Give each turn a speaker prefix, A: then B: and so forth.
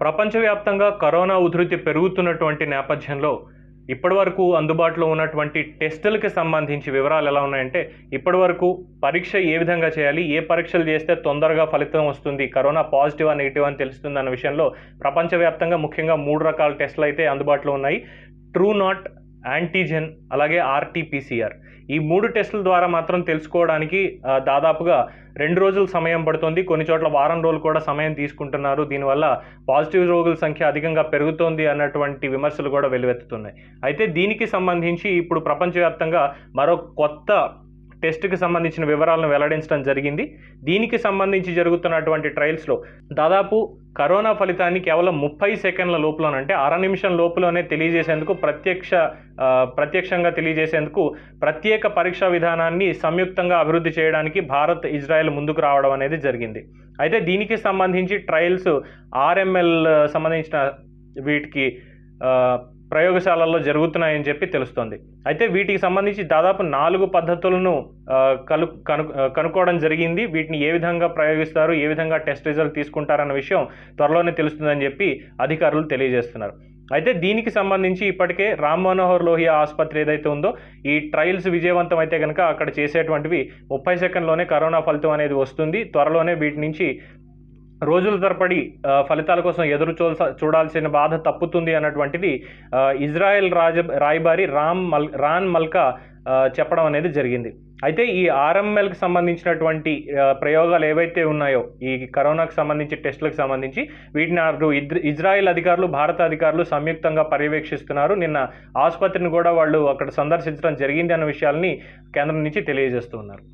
A: ప్రపంచవ్యాప్తంగా కరోనా ఉధృతి పెరుగుతున్నటువంటి నేపథ్యంలో ఇప్పటివరకు అందుబాటులో ఉన్నటువంటి టెస్టులకి సంబంధించి వివరాలు ఎలా ఉన్నాయంటే ఇప్పటివరకు పరీక్ష ఏ విధంగా చేయాలి ఏ పరీక్షలు చేస్తే తొందరగా ఫలితం వస్తుంది కరోనా పాజిటివ్ నెగిటివ్ అని తెలుస్తుంది అన్న విషయంలో ప్రపంచవ్యాప్తంగా ముఖ్యంగా మూడు రకాల టెస్టులు అయితే అందుబాటులో ఉన్నాయి. ట్రూ నాట్ యాంటీజెన్ అలాగే ఆర్టీపీసీఆర్ ఈ మూడు టెస్టుల ద్వారా మాత్రం తెలుసుకోవడానికి దాదాపుగా రెండు రోజుల సమయం పడుతుంది. కొన్ని చోట్ల వారం రోజులు కూడా సమయం తీసుకుంటున్నారు. దీనివల్ల పాజిటివ్ రోగుల సంఖ్య అధికంగా పెరుగుతోంది అన్నటువంటి విమర్శలు కూడా వెల్లువెత్తుతున్నాయి అయితే దీనికి సంబంధించి ఇప్పుడు ప్రపంచవ్యాప్తంగా మరో కొత్త టెస్ట్కి సంబంధించిన వివరాలను వెల్లడించడం జరిగింది. దీనికి సంబంధించి జరుగుతున్నటువంటి ట్రయల్స్లో దాదాపు కరోనా ఫలితాన్ని కేవలం ముప్పై సెకండ్ల లోపలనంటే అర నిమిషం లోపలనే తెలియజేసేందుకు ప్రత్యక్ష ప్రత్యక్షంగా తెలియజేసేందుకు ప్రత్యేక పరీక్షా విధానాన్ని సంయుక్తంగా అభివృద్ధి చేయడానికి భారత్ ఇజ్రాయెల్ ముందుకు రావడం అనేది జరిగింది. అయితే దీనికి సంబంధించి ట్రయల్స్ ఆర్ఎంఎల్ సంబంధించిన వీటికి ప్రయోగశాలల్లో జరుగుతున్నాయని చెప్పి తెలుస్తోంది. అయితే వీటికి సంబంధించి దాదాపు నాలుగు పద్ధతులను కలు కను కనుక్కోవడం జరిగింది. వీటిని ఏ విధంగా ప్రయోగిస్తారు ఏ విధంగా టెస్ట్ రిజల్ట్ తీసుకుంటారన్న విషయం త్వరలోనే తెలుస్తుందని చెప్పి అధికారులు తెలియజేస్తున్నారు. అయితే దీనికి సంబంధించి ఇప్పటికే రామ్ మనోహర్ లోహియా ఆసుపత్రి ఏదైతే ఉందో ఈ ట్రయల్స్ విజయవంతం అయితే కనుక అక్కడ చేసేటువంటివి ముప్పై సెకండ్లోనే కరోనా ఫలితం అనేది వస్తుంది. త్వరలోనే వీటి నుంచి రోజుల తరపడి ఫలితాల కోసం ఎదురు చూడాల్సిన బాధ తప్పుతుంది అన్నటువంటిది ఇజ్రాయెల్ రాజ రాయబారి రామ్ మల్ రాన్ మల్కా చెప్పడం అనేది జరిగింది. అయితే ఈ ఆర్ఎంఎల్కి సంబంధించినటువంటి ప్రయోగాలు ఏవైతే ఉన్నాయో ఈ కరోనాకు సంబంధించి టెస్టులకు సంబంధించి వీటిని అటు ఇజ్రాయెల్ అధికారులు భారత అధికారులు సంయుక్తంగా పర్యవేక్షిస్తున్నారు. నిన్న ఆసుపత్రిని కూడా వాళ్ళు అక్కడ సందర్శించడం జరిగింది అన్న విషయాల్ని కేంద్రం నుంచి తెలియజేస్తున్నారు